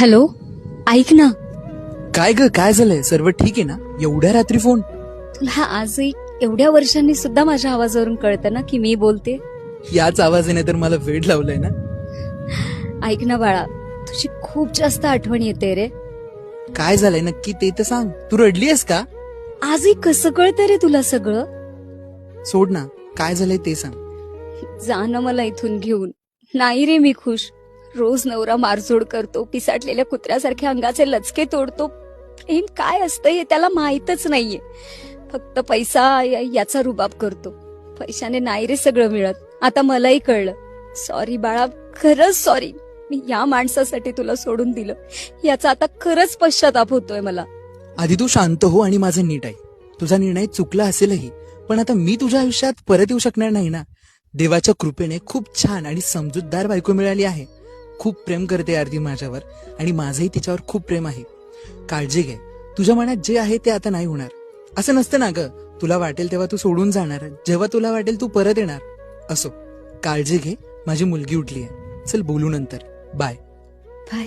Hello? ऐक ना. काय ग काय झालंय? सर्व ठीक आहे ना? एवढ्या रात्री फोन तुला आजही एवढ्या वर्षांनी सुद्धा माझ्या आवाजावरून कळतं ना की मी बोलते? याच आवाजाने तर मला वेळ लावलाय ना? ऐक ना बाळा तुझी खूप जास्त आठवण येते रे. काय झालंय? नक्की ते तर सांग. तू रडलीयस का? आजही कसं कळतं रे तुला सगळं? सोड ना. काय झालंय ते सांग. जा ना मला इथून घेऊन. नाही रे मी खुश. रोज नवरा मारझोड करतो पिसाटलेल्या कुत्र्यासारख्या अंगाचे लचके तोडतो. प्रेम काय असतं हे त्याला माहीतच नाहीये. फक्त पैसा याचा रुबाब करतो. पैशाने नाही रे सगळं मिळत. आता मलाही कळलं. सॉरी बाळा खरंच सॉरी मी या माणसासाठी तुला सोडून दिलं. याचा आता खरंच पश्चाताप होतोय मला. आधी तू शांत हो आणि माझं नीट आहे तुझा निर्णय चुकला असेलही पण आता मी तुझ्या आयुष्यात परत येऊ शकणार नाही ना? देवाच्या कृपेने खूप छान आणि समजूतदार बायको मिळाली आहे. खूप प्रेम करते आरती माझ्यावर आणि माझंही तिच्यावर खूप प्रेम आहे. काळजी घे. तुझ्या मनात जे आहे ते आता नाही होणार. असं नसतं ना ग. तुला वाटेल तेव्हा तू सोडून जाणार. जेव्हा तुला वाटेल तू परत येणार. असो. काळजी घे. माझी मुलगी उठली आहे चल बोलू नंतर. बाय. बाय.